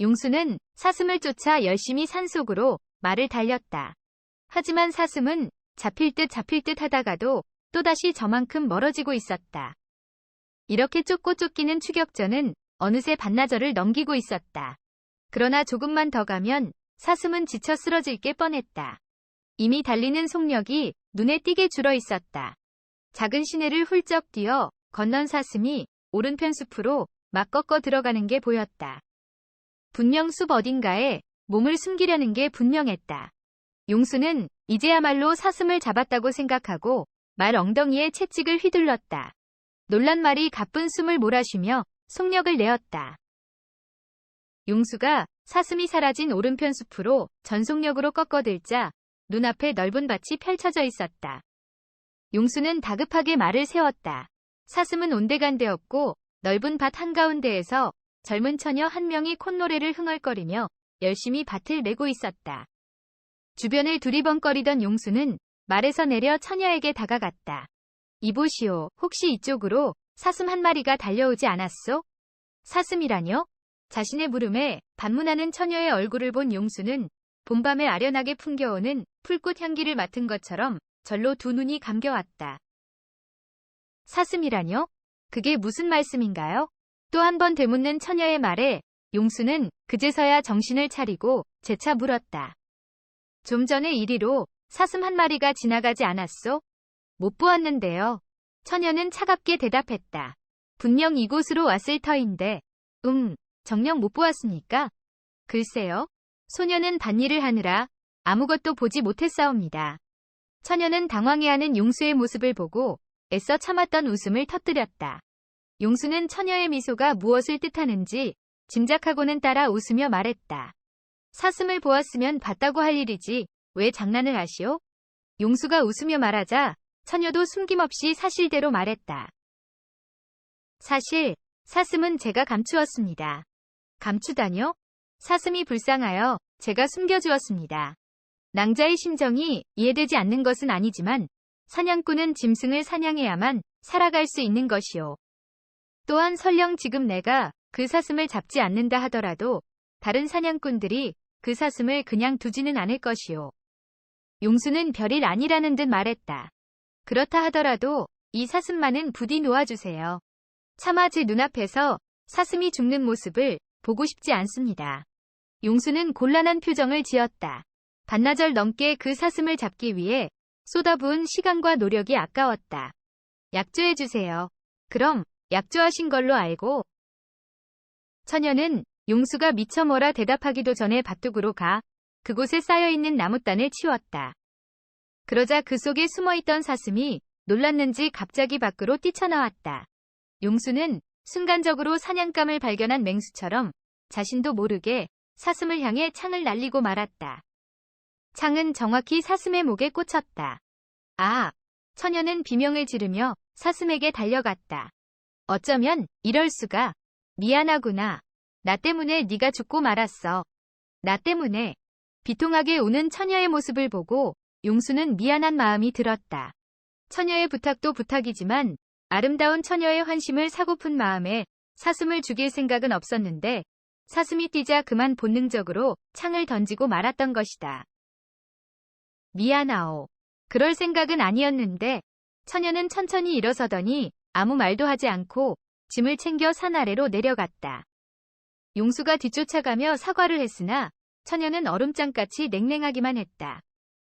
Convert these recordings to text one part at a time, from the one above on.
용수는 사슴을 쫓아 열심히 산속으로 말을 달렸다. 하지만 사슴은 잡힐 듯 잡힐 듯 하다가도 또다시 저만큼 멀어지고 있었다. 이렇게 쫓고 쫓기는 추격전은 어느새 반나절을 넘기고 있었다. 그러나 조금만 더 가면 사슴은 지쳐 쓰러질 게 뻔했다. 이미 달리는 속력이 눈에 띄게 줄어 있었다. 작은 시내를 훌쩍 뛰어 건넌 사슴이 오른편 숲으로 막 꺾어 들어가는 게 보였다. 분명 숲 어딘가에 몸을 숨기려는 게 분명했다. 용수는 이제야말로 사슴을 잡았다고 생각하고 말 엉덩이에 채찍을 휘둘렀다. 놀란 말이 가쁜 숨을 몰아쉬며 속력을 내었다. 용수가 사슴이 사라진 오른편 숲으로 전속력으로 꺾어들자 눈앞에 넓은 밭이 펼쳐져 있었다. 용수는 다급하게 말을 세웠다. 사슴은 온데간데 없고 넓은 밭 한가운데에서 젊은 처녀 한 명이 콧노래를 흥얼거리며 열심히 밭을 메고 있었다. 주변을 두리번거리던 용수는 말에서 내려 처녀에게 다가갔다. 이보시오, 혹시 이쪽으로 사슴 한 마리가 달려오지 않았소? 사슴이라뇨? 자신의 물음에 반문하는 처녀의 얼굴을 본 용수는 봄밤에 아련하게 풍겨오는 풀꽃 향기를 맡은 것처럼 절로 두 눈이 감겨왔다. 사슴이라뇨? 그게 무슨 말씀인가요? 또 한 번 되묻는 처녀의 말에 용수는 그제서야 정신을 차리고 재차 물었다. 좀 전에 이리로 사슴 한 마리가 지나가지 않았소? 못 보았는데요. 처녀는 차갑게 대답했다. 분명 이곳으로 왔을 터인데, 음, 정녕 못 보았습니까? 글쎄요. 소녀는 밭일을 하느라 아무것도 보지 못했사옵니다. 처녀는 당황해하는 용수의 모습을 보고 애써 참았던 웃음을 터뜨렸다. 용수는 처녀의 미소가 무엇을 뜻하는지 짐작하고는 따라 웃으며 말했다. 사슴을 보았으면 봤다고 할 일이지 왜 장난을 하시오? 용수가 웃으며 말하자 처녀도 숨김없이 사실대로 말했다. 사실 사슴은 제가 감추었습니다. 감추다뇨? 사슴이 불쌍하여 제가 숨겨주었습니다. 낭자의 심정이 이해되지 않는 것은 아니지만 사냥꾼은 짐승을 사냥해야만 살아갈 수 있는 것이오. 또한 설령 지금 내가 그 사슴을 잡지 않는다 하더라도 다른 사냥꾼들이 그 사슴을 그냥 두지는 않을 것이오. 용수는 별일 아니라는 듯 말했다. 그렇다 하더라도 이 사슴만은 부디 놓아주세요. 차마 제 눈앞에서 사슴이 죽는 모습을 보고 싶지 않습니다. 용수는 곤란한 표정을 지었다. 반나절 넘게 그 사슴을 잡기 위해 쏟아부은 시간과 노력이 아까웠다. 약조해주세요. 그럼 약조하신 걸로 알고. 처녀는 용수가 미처 뭐라 대답하기도 전에 밭둑으로 가 그곳에 쌓여있는 나무단을 치웠다. 그러자 그 속에 숨어있던 사슴이 놀랐는지 갑자기 밖으로 뛰쳐나왔다. 용수는 순간적으로 사냥감을 발견한 맹수처럼 자신도 모르게 사슴을 향해 창을 날리고 말았다. 창은 정확히 사슴의 목에 꽂혔다. 아! 처녀는 비명을 지르며 사슴에게 달려갔다. 어쩌면 이럴 수가. 미안하구나. 나 때문에 네가 죽고 말았어. 나 때문에. 비통하게 우는 처녀의 모습을 보고 용수는 미안한 마음이 들었다. 처녀의 부탁도 부탁이지만 아름다운 처녀의 환심을 사고픈 마음에 사슴을 죽일 생각은 없었는데 사슴이 뛰자 그만 본능적으로 창을 던지고 말았던 것이다. 미안하오. 그럴 생각은 아니었는데 처녀는 천천히 일어서더니 아무 말도 하지 않고 짐을 챙겨 산 아래로 내려갔다. 용수가 뒤쫓아가며 사과를 했으나 처녀는 얼음장같이 냉랭하기만 했다.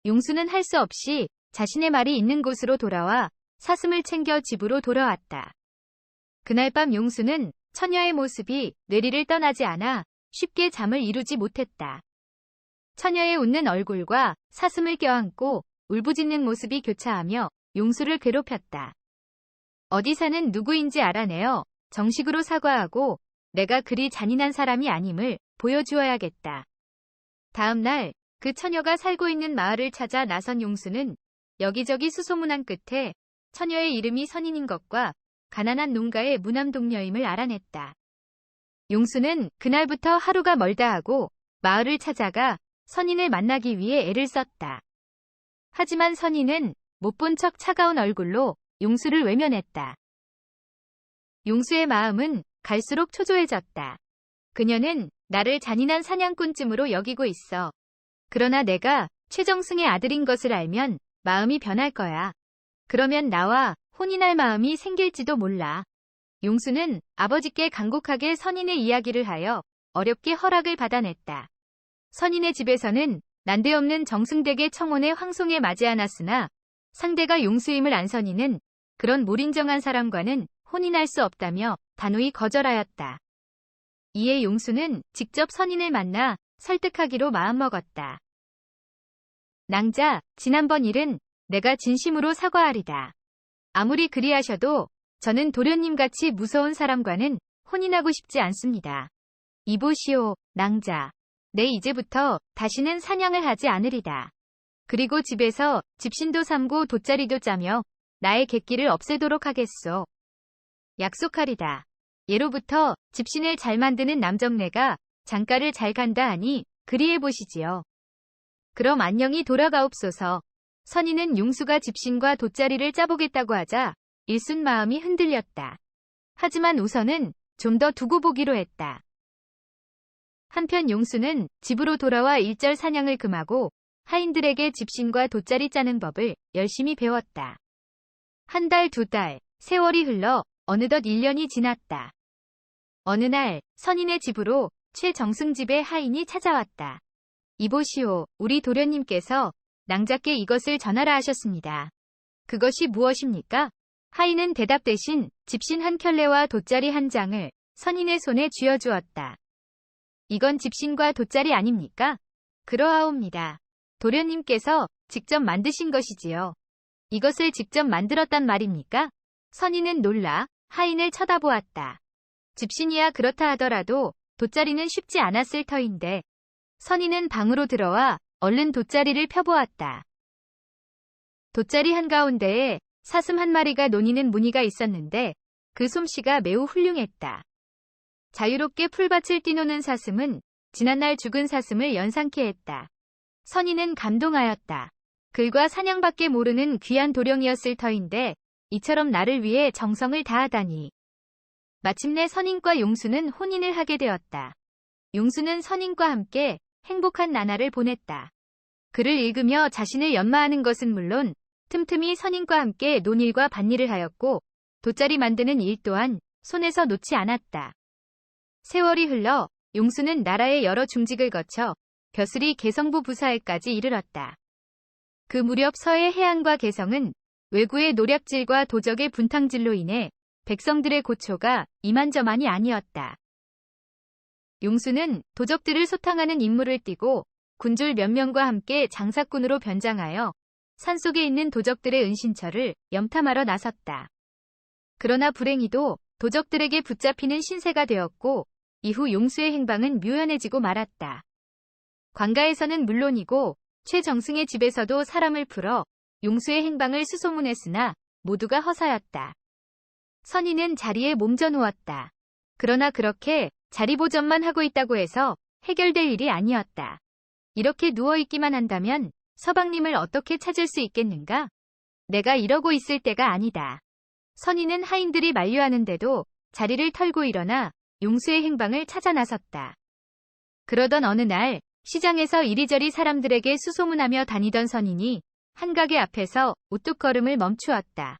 용수는 할 수 없이 자신의 말이 있는 곳으로 돌아와 사슴을 챙겨 집으로 돌아왔다. 그날 밤 용수는 처녀의 모습이 뇌리를 떠나지 않아 쉽게 잠을 이루지 못했다. 처녀의 웃는 얼굴과 사슴을 껴안고 울부짖는 모습이 교차하며 용수를 괴롭혔다. 어디 사는 누구인지 알아내어 정식으로 사과하고 내가 그리 잔인한 사람이 아님을 보여주어야겠다. 다음 날 그 처녀가 살고 있는 마을을 찾아 나선 용수는 여기저기 수소문한 끝에 처녀의 이름이 선인인 것과 가난한 농가의 무남 동녀임을 알아냈다. 용수는 그날부터 하루가 멀다 하고 마을을 찾아가 선인을 만나기 위해 애를 썼다. 하지만 선인은 못 본 척 차가운 얼굴로 용수를 외면했다. 용수의 마음은 갈수록 초조해졌다. 그녀는 나를 잔인한 사냥꾼쯤으로 여기고 있어. 그러나 내가 최정승의 아들인 것을 알면 마음이 변할 거야. 그러면 나와 혼인할 마음이 생길지도 몰라. 용수는 아버지께 간곡하게 선인의 이야기를 하여 어렵게 허락을 받아냈다. 선인의 집에서는 난데없는 정승댁의 청혼에 황송에 맞이 않았으나 상대가 용수임을 안 선인은 그런 몰인정한 사람과는 혼인할 수 없다며 단호히 거절하였다. 이에 용수는 직접 선인을 만나 설득하기로 마음먹었다. 낭자, 지난번 일은 내가 진심으로 사과하리다. 아무리 그리하셔도 저는 도련님 같이 무서운 사람과는 혼인하고 싶지 않습니다. 이보시오, 낭자. 내 이제부터 다시는 사냥을 하지 않으리다. 그리고 집에서 집신도 삼고 돗자리도 짜며 나의 객기를 없애도록 하겠소. 약속하리다. 예로부터 집신을 잘 만드는 남정네가 장가를 잘 간다 하니 그리해 보시지요. 그럼 안녕히 돌아가옵소서. 선인은 용수가 집신과 돗자리를 짜보겠다고 하자 일순 마음이 흔들렸다. 하지만 우선은 좀 더 두고 보기로 했다. 한편 용수는 집으로 돌아와 일절 사냥을 금하고 하인들에게 집신과 돗자리 짜는 법을 열심히 배웠다. 한 달, 두 달, 세월이 흘러 어느덧 1년이 지났다. 어느 날 선인의 집으로 최정승 집의 하인이 찾아왔다. 이보시오, 우리 도련님께서 낭자께 이것을 전하라 하셨습니다. 그것이 무엇입니까? 하인은 대답 대신 집신 한 켤레와 돗자리 한 장을 선인의 손에 쥐어주었다. 이건 집신과 돗자리 아닙니까? 그러하옵니다. 도련님께서 직접 만드신 것이지요. 이것을 직접 만들었단 말입니까? 선인은 놀라 하인을 쳐다보았다. 집신이야 그렇다 하더라도 돗자리는 쉽지 않았을 터인데 선인은 방으로 들어와 얼른 돗자리를 펴보았다. 돗자리 한가운데에 사슴 한 마리가 노니는 무늬가 있었는데 그 솜씨가 매우 훌륭했다. 자유롭게 풀밭을 뛰노는 사슴은 지난날 죽은 사슴을 연상케 했다. 선인은 감동하였다. 글과 사냥밖에 모르는 귀한 도령이었을 터인데 이처럼 나를 위해 정성을 다하다니. 마침내 선인과 용수는 혼인을 하게 되었다. 용수는 선인과 함께 행복한 나날을 보냈다. 글을 읽으며 자신을 연마하는 것은 물론 틈틈이 선인과 함께 논일과 밭일을 하였고 돗자리 만드는 일 또한 손에서 놓지 않았다. 세월이 흘러 용수는 나라의 여러 중직을 거쳐 벼슬이 개성부 부사에까지 이르렀다. 그 무렵 서해 해안과 개성은 외구의 노략질과 도적의 분탕질로 인해 백성들의 고초가 이만저만이 아니었다. 용수는 도적들을 소탕하는 임무를 띠고 군졸 몇 명과 함께 장사꾼으로 변장하여 산속에 있는 도적들의 은신처를 염탐하러 나섰다. 그러나 불행히도 도적들에게 붙잡히는 신세가 되었고 이후 용수의 행방은 묘연해지고 말았다. 관가에서는 물론이고 최정승의 집에서도 사람을 풀어 용수의 행방을 수소문했으나 모두가 허사였다. 선인은 자리에 몸져 누웠다. 그러나 그렇게 자리 보전만 하고 있다고 해서 해결될 일이 아니었다. 이렇게 누워있기만 한다면 서방님을 어떻게 찾을 수 있겠는가? 내가 이러고 있을 때가 아니다. 선인은 하인들이 만류하는데도 자리를 털고 일어나 용수의 행방을 찾아 나섰다. 그러던 어느 날 시장에서 이리저리 사람들에게 수소문하며 다니던 선인이 한 가게 앞에서 우뚝 걸음을 멈추었다.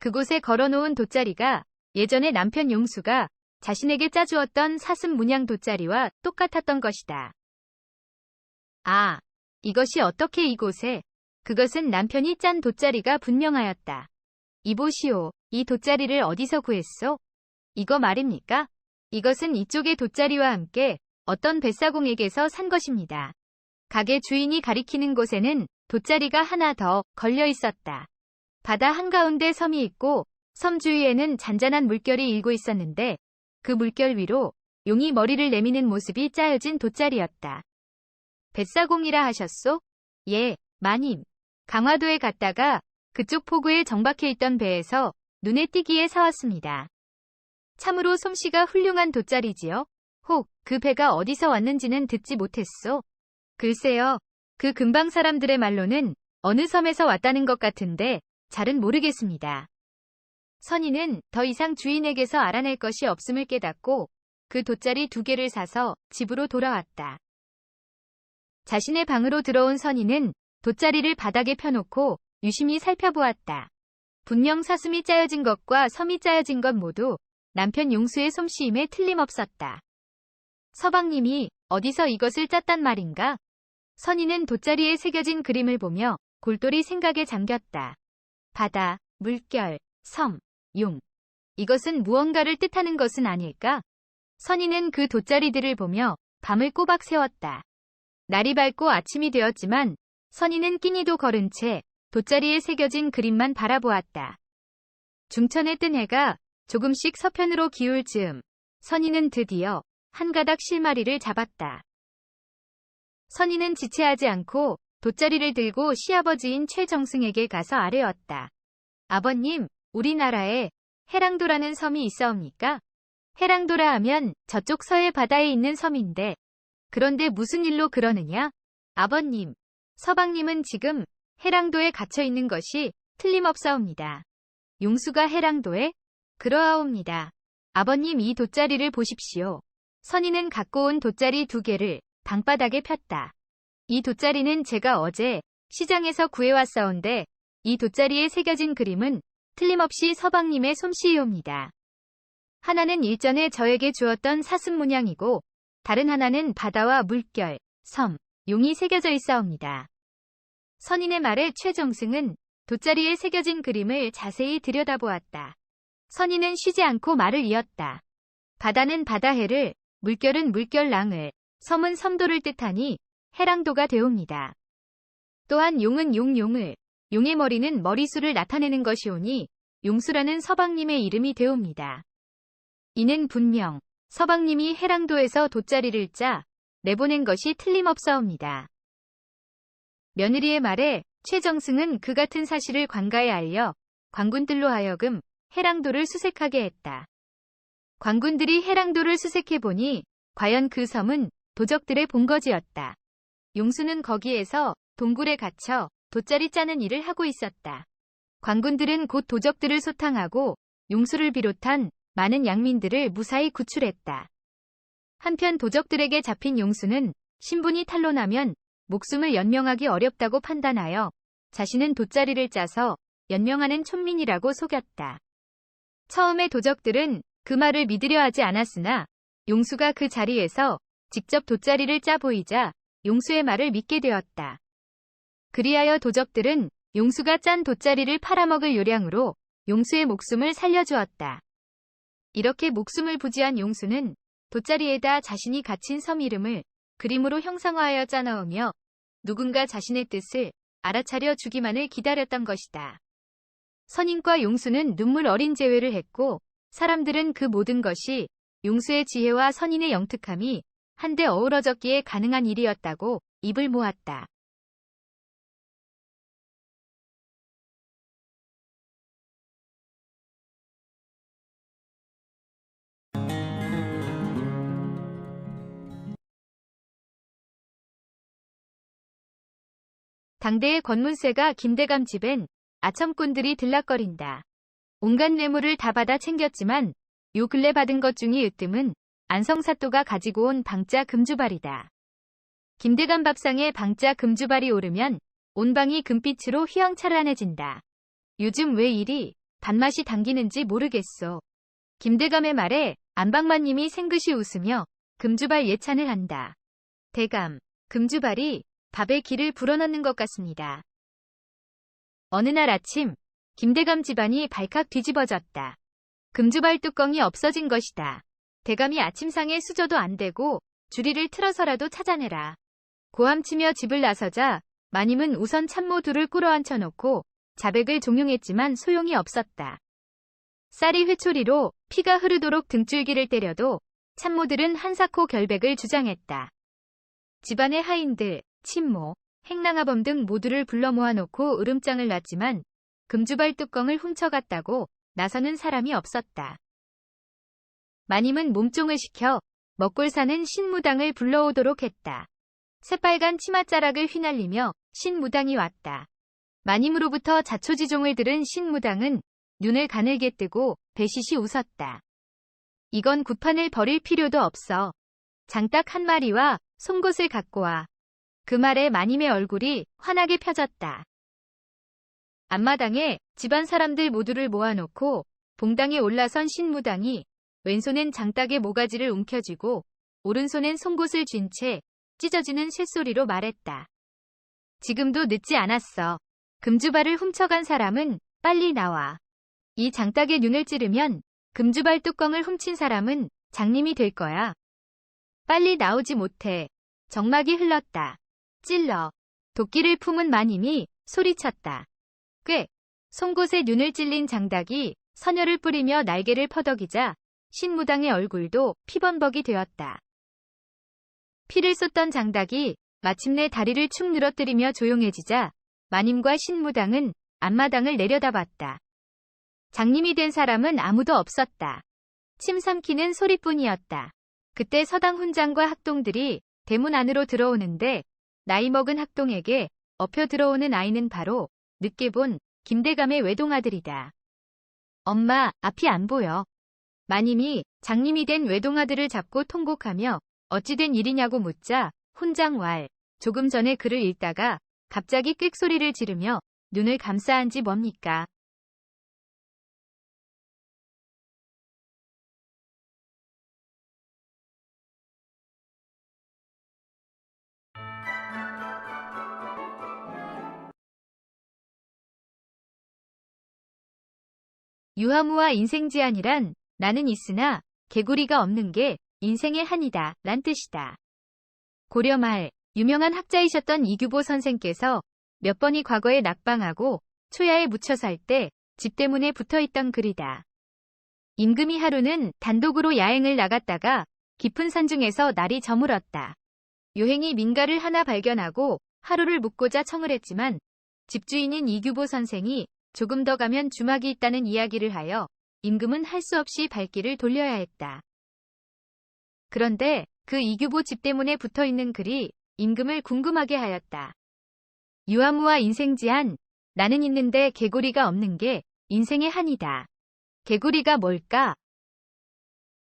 그곳에 걸어놓은 돗자리가 예전에 남편 용수가 자신에게 짜주었던 사슴 문양 돗자리와 똑같았던 것이다. 아, 이것이 어떻게 이곳에? 그것은 남편이 짠 돗자리가 분명하였다. 이보시오, 이 돗자리를 어디서 구했소? 이거 말입니까? 이것은 이쪽의 돗자리와 함께 어떤 뱃사공에게서 산 것입니다. 가게 주인이 가리키는 곳에는 돗자리가 하나 더 걸려 있었다. 바다 한가운데 섬이 있고 섬 주위에는 잔잔한 물결이 일고 있었는데 그 물결 위로 용이 머리를 내미는 모습이 짜여진 돗자리였다. 뱃사공이라 하셨소? 예, 마님. 강화도에 갔다가 그쪽 포구에 정박해 있던 배에서 눈에 띄기에 사왔습니다. 참으로 솜씨가 훌륭한 돗자리지요? 혹, 그 배가 어디서 왔는지는 듣지 못했소. 글쎄요, 그 근방 사람들의 말로는 어느 섬에서 왔다는 것 같은데 잘은 모르겠습니다. 선인은 더 이상 주인에게서 알아낼 것이 없음을 깨닫고 그 돗자리 두 개를 사서 집으로 돌아왔다. 자신의 방으로 들어온 선희는 돗자리를 바닥에 펴놓고 유심히 살펴보았다. 분명 사슴이 짜여진 것과 섬이 짜여진 것 모두 남편 용수의 솜씨임에 틀림없었다. 서방님이 어디서 이것을 짰단 말인가? 선희는 돗자리에 새겨진 그림을 보며 골똘히 생각에 잠겼다. 바다, 물결, 섬, 용. 이것은 무언가를 뜻하는 것은 아닐까? 선희는 그 돗자리들을 보며 밤을 꼬박 세웠다. 날이 밝고 아침이 되었지만 선희는 끼니도 걸은 채 돗자리에 새겨진 그림만 바라보았다. 중천에 뜬 해가 조금씩 서편으로 기울 즈음 선희는 드디어 한 가닥 실마리를 잡았다. 선희는 지체하지 않고 돗자리를 들고 시아버지인 최정승에게 가서 아뢰었다. 아버님, 우리나라에 해랑도라는 섬이 있사옵니까? 해랑도라 하면 저쪽 서해 바다에 있는 섬인데 그런데 무슨 일로 그러느냐? 아버님, 서방님은 지금 해랑도에 갇혀 있는 것이 틀림없사옵니다. 용수가 해랑도에? 그러하옵니다. 아버님 이 돗자리를 보십시오. 선희는 갖고 온 돗자리 두 개를 방바닥에 폈다. 이 돗자리는 제가 어제 시장에서 구해왔사온데 이 돗자리에 새겨진 그림은 틀림없이 서방님의 솜씨이옵니다. 하나는 일전에 저에게 주었던 사슴 문양이고 다른 하나는 바다와 물결, 섬, 용이 새겨져 있사옵니다. 선인의 말에 최정승은 돗자리에 새겨진 그림을 자세히 들여다보았다. 선인은 쉬지 않고 말을 이었다. 바다는 바다해를, 물결은 물결랑을, 섬은 섬도를 뜻하니 해랑도가 되옵니다. 또한 용은 용용을, 용의 머리는 머리수를 나타내는 것이오니 용수라는 서방님의 이름이 되옵니다. 이는 분명 서방님이 해랑도에서 돗자리를 짜 내보낸 것이 틀림없사옵니다. 며느리의 말에 최정승은 그 같은 사실을 관가에 알려 관군들로 하여금 해랑도를 수색하게 했다. 관군들이 해랑도를 수색해보니 과연 그 섬은 도적들의 본거지였다. 용수는 거기에서 동굴에 갇혀 돗자리 짜는 일을 하고 있었다. 관군들은 곧 도적들을 소탕하고 용수를 비롯한 많은 양민들을 무사히 구출했다. 한편 도적들에게 잡힌 용수는 신분이 탄로나면 목숨을 연명하기 어렵다고 판단하여 자신은 돗자리를 짜서 연명하는 촌민이라고 속였다. 처음에 도적들은 그 말을 믿으려 하지 않았으나 용수가 그 자리에서 직접 돗자리를 짜 보이자 용수의 말을 믿게 되었다. 그리하여 도적들은 용수가 짠 돗자리를 팔아먹을 요량으로 용수의 목숨을 살려주었다. 이렇게 목숨을 부지한 용수는 돗자리에다 자신이 갇힌 섬 이름을 그림으로 형상화하여 짜넣으며 누군가 자신의 뜻을 알아차려 주기만을 기다렸던 것이다. 선인과 용수는 눈물 어린 재회를 했고 사람들은 그 모든 것이 용수의 지혜와 선인의 영특함이 한데 어우러졌기에 가능한 일이었다고 입을 모았다. 당대의 권문세가 김대감 집엔 아첨꾼들이 들락거린다. 온갖 뇌물을 다 받아 챙겼지만 요 근래 받은 것 중에 으뜸은 안성사또가 가지고 온 방자 금주발이다. 김대감 밥상에 방자 금주발이 오르면 온 방이 금빛으로 휘황찬란해진다. 요즘 왜 이리 단맛이 당기는지 모르겠소. 김대감의 말에 안방마님이 생긋이 웃으며 금주발 예찬을 한다. 대감, 금주발이 밥에 기를 불어넣는 것 같습니다. 어느 날 아침, 김대감 집안이 발칵 뒤집어졌다. 금주발 뚜껑이 없어진 것이다. 대감이 아침상에 수저도 안 되고 주리를 틀어서라도 찾아내라. 고함치며 집을 나서자 마님은 우선 참모 둘을 꿇어앉혀 놓고 자백을 종용했지만 소용이 없었다. 쌀이 회초리로 피가 흐르도록 등줄기를 때려도 참모들은 한사코 결백을 주장했다. 집안의 하인들, 친모, 행랑아범 등 모두를 불러 모아놓고 으름장을 놨지만 금주발 뚜껑을 훔쳐갔다고 나서는 사람이 없었다. 마님은 몸종을 시켜 먹골 사는 신무당을 불러오도록 했다. 새빨간 치맛자락을 휘날리며 신무당이 왔다. 마님으로부터 자초지종을 들은 신무당은 눈을 가늘게 뜨고 배시시 웃었다. 이건 구판을 버릴 필요도 없어. 장딱 한 마리와 송곳을 갖고 와. 그 말에 마님의 얼굴이 환하게 펴졌다. 앞마당에 집안 사람들 모두를 모아놓고 봉당에 올라선 신무당이 왼손엔 장딱의 모가지를 움켜쥐고 오른손엔 송곳을 쥔 채 찢어지는 쇳소리로 말했다. 지금도 늦지 않았어. 금주발을 훔쳐간 사람은 빨리 나와. 이 장딱의 눈을 찌르면 금주발 뚜껑을 훔친 사람은 장님이 될 거야. 빨리 나오지 못해. 정막이 흘렀다. 찔러. 도끼를 품은 마님이 소리쳤다. 꽤. 송곳에 눈을 찔린 장닭이 선혈을 뿌리며 날개를 퍼덕이자 신무당의 얼굴도 피범벅이 되었다. 피를 쏟던 장닭이 마침내 다리를 축 늘어뜨리며 조용해지자 마님과 신무당은 앞마당을 내려다봤다. 장님이 된 사람은 아무도 없었다. 침 삼키는 소리뿐이었다. 그때 서당 훈장과 학동들이 대문 안으로 들어오는데 나이 먹은 학동에게 엎혀 들어오는 아이는 바로 늦게 본 김대감의 외동아들이다. 엄마, 앞이 안 보여. 마님이 장님이 된 외동아들을 잡고 통곡하며 어찌된 일이냐고 묻자 훈장왈 조금 전에 글을 읽다가 갑자기 꽥소리를 지르며 눈을 감싸 안지 뭡니까? 유하무와 인생지안이란 나는 있으나 개구리가 없는 게 인생의 한이다 란 뜻이다. 고려 말 유명한 학자이셨던 이규보 선생께서 몇 번이 과거에 낙방하고 초야에 묻혀 살 때 집 때문에 붙어있던 글이다. 임금이 하루는 단독으로 야행을 나갔다가 깊은 산중에서 날이 저물었다. 요행이 민가를 하나 발견하고 하루를 묵고자 청을 했지만 집주인인 이규보 선생이 조금 더 가면 주막이 있다는 이야기를 하여 임금은 할 수 없이 발길을 돌려야 했다. 그런데 그 이규보 집 때문에 붙어 있는 글이 임금을 궁금하게 하였다. 유아무와 인생지한 나는 있는데 개구리가 없는 게 인생의 한이다. 개구리가 뭘까?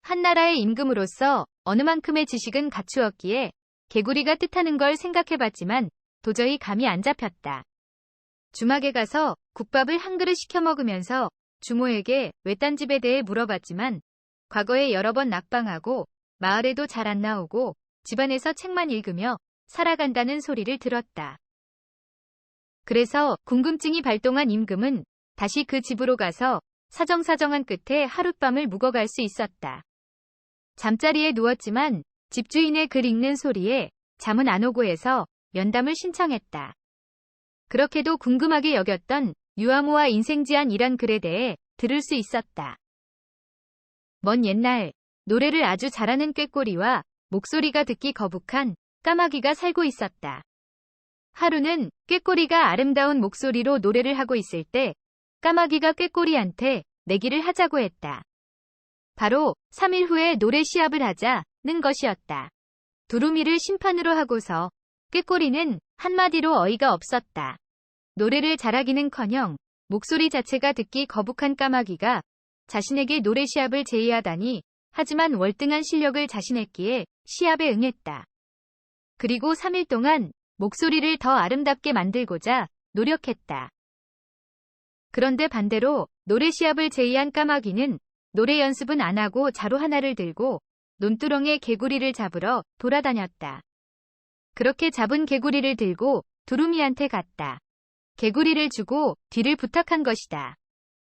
한 나라의 임금으로서 어느 만큼의 지식은 갖추었기에 개구리가 뜻하는 걸 생각해봤지만 도저히 감이 안 잡혔다. 주막에 가서 국밥을 한 그릇 시켜 먹으면서 주모에게 외딴 집에 대해 물어봤지만 과거에 여러 번 낙방하고 마을에도 잘 안 나오고 집안에서 책만 읽으며 살아간다는 소리를 들었다. 그래서 궁금증이 발동한 임금은 다시 그 집으로 가서 사정사정한 끝에 하룻밤을 묵어갈 수 있었다. 잠자리에 누웠지만 집주인의 글 읽는 소리에 잠은 안 오고 해서 면담을 신청했다. 그렇게도 궁금하게 여겼던 유아무와 인생지안이란 글에 대해 들을 수 있었다. 먼 옛날 노래를 아주 잘하는 꾀꼬리와 목소리가 듣기 거북한 까마귀가 살고 있었다. 하루는 꾀꼬리가 아름다운 목소리로 노래를 하고 있을 때 까마귀가 꾀꼬리한테 내기를 하자고 했다. 바로 3일 후에 노래 시합을 하자는 것이었다. 두루미를 심판으로 하고서 꾀꼬리는 한마디로 어이가 없었다. 노래를 잘하기는커녕 목소리 자체가 듣기 거북한 까마귀가 자신에게 노래 시합을 제의하다니 하지만 월등한 실력을 자신했기에 시합에 응했다. 그리고 3일 동안 목소리를 더 아름답게 만들고자 노력했다. 그런데 반대로 노래 시합을 제의한 까마귀는 노래 연습은 안 하고 자루 하나를 들고 논두렁에 개구리를 잡으러 돌아다녔다. 그렇게 잡은 개구리를 들고 두루미한테 갔다. 개구리를 주고 뒤를 부탁한 것이다.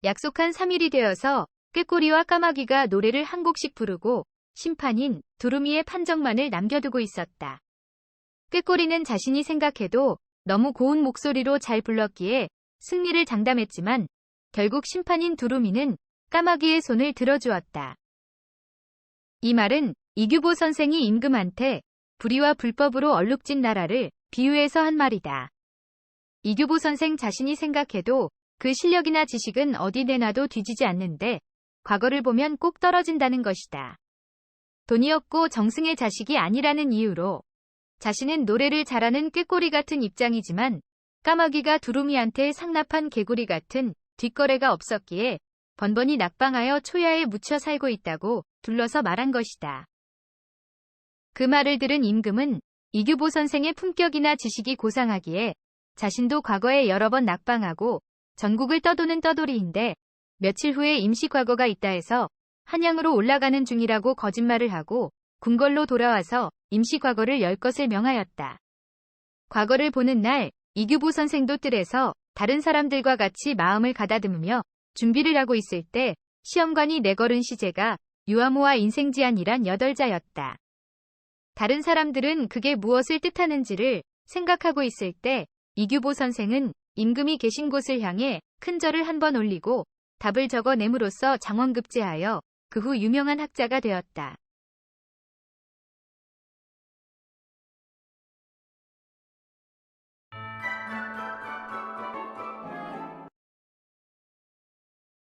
약속한 3일이 되어서 꾀꼬리와 까마귀가 노래를 한 곡씩 부르고 심판인 두루미의 판정만을 남겨두고 있었다. 꾀꼬리는 자신이 생각해도 너무 고운 목소리로 잘 불렀기에 승리를 장담했지만 결국 심판인 두루미는 까마귀의 손을 들어주었다. 이 말은 이규보 선생이 임금한테 불의와 불법으로 얼룩진 나라를 비유해서 한 말이다. 이규보 선생 자신이 생각해도 그 실력이나 지식은 어디 내놔도 뒤지지 않는데 과거를 보면 꼭 떨어진다는 것이다. 돈이 없고 정승의 자식이 아니라는 이유로 자신은 노래를 잘하는 꾀꼬리 같은 입장이지만 까마귀가 두루미한테 상납한 개구리 같은 뒷거래가 없었기에 번번이 낙방하여 초야에 묻혀 살고 있다고 둘러서 말한 것이다. 그 말을 들은 임금은 이규보 선생의 품격이나 지식이 고상하기에 자신도 과거에 여러 번 낙방하고 전국을 떠도는 떠돌이인데 며칠 후에 임시 과거가 있다 해서 한양으로 올라가는 중이라고 거짓말을 하고 궁궐로 돌아와서 임시 과거를 열 것을 명하였다. 과거를 보는 날 이규보 선생도 뜰에서 다른 사람들과 같이 마음을 가다듬으며 준비를 하고 있을 때 시험관이 내걸은 시제가 유아모와 인생지안이란 여덟자였다. 다른 사람들은 그게 무엇을 뜻하는지를 생각하고 있을 때 이규보 선생은 임금이 계신 곳을 향해 큰 절을 한 번 올리고 답을 적어 내므로써 장원급제하여 그 후 유명한 학자가 되었다.